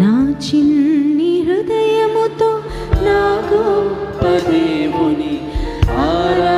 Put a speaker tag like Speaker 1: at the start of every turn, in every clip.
Speaker 1: నా చిన్ని హృదయముతో నా గొప్ప
Speaker 2: దేవుని
Speaker 1: ఆరా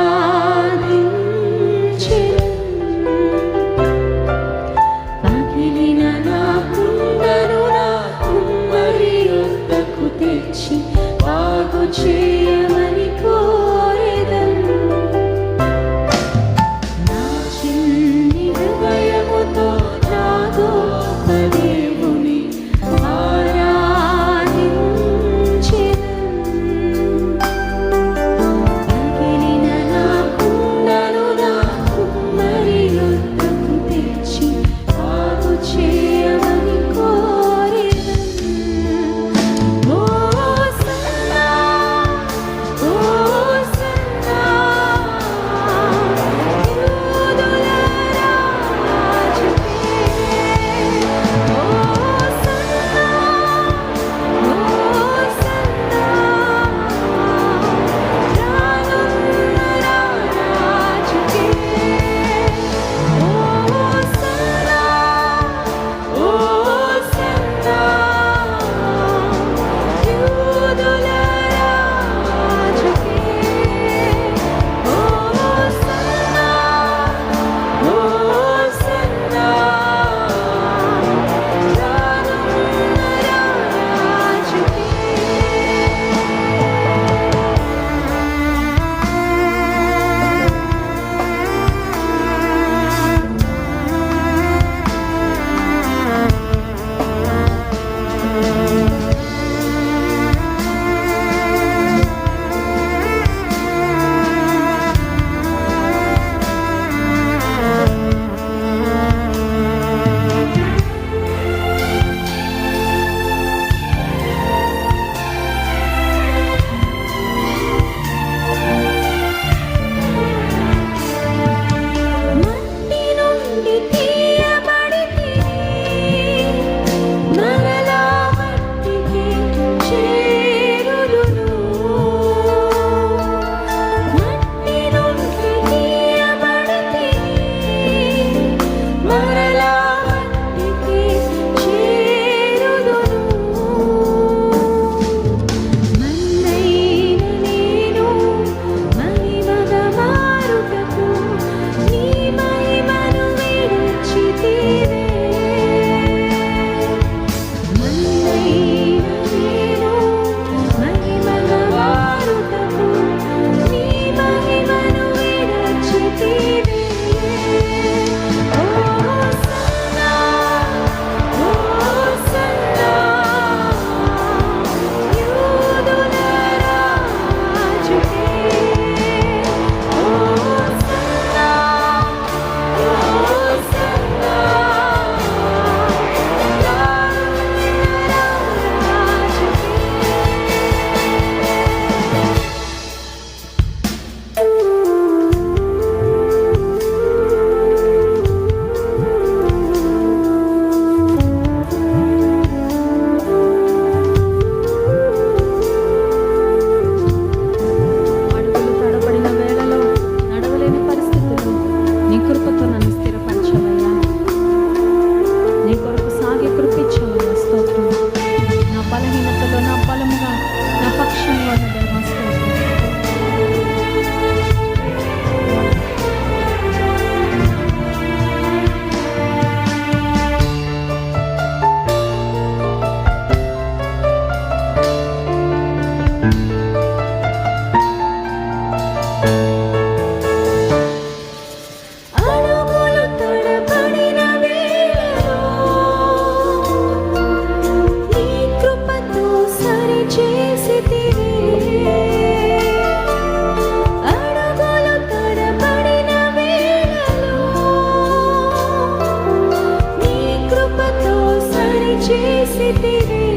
Speaker 1: परिचय से तेरे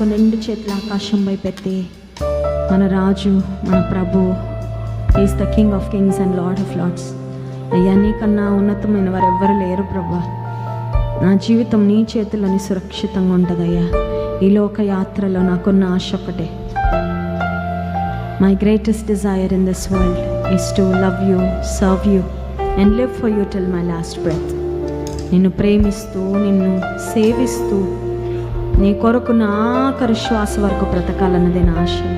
Speaker 3: ఆకాశం వైపెత్తి మన రాజు మన ప్రభు is the king of kings and lord of lords అయ్యా నీకన్నా ఉన్నతమైన వారు ఎవ్వరు లేరు ప్రభా. నా జీవితం నీ చేతులని సురక్షితంగా ఉంటుందయ్యా. ఈ లోక యాత్రలో నాకున్న ఆశ ఒకటే my greatest desire in this world is to love you serve you and live for you till my last breath నిన్ను ప్రేమిస్తూ నిన్ను సేవిస్తూ నీ కొరకు నా ఆఖరి శ్వాస వరకు బ్రతకాలన్నదే నా ఆశయం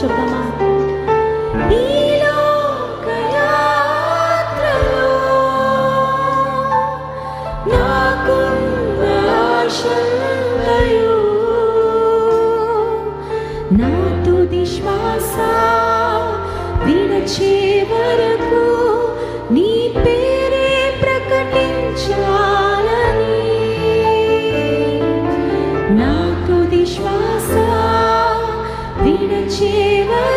Speaker 1: చెప్తామా తుది
Speaker 3: శ్వాస విడచే
Speaker 1: వరకు నీ పేరే ప్రకటించాలని. నా తుది శ్వాస విడచే వరకు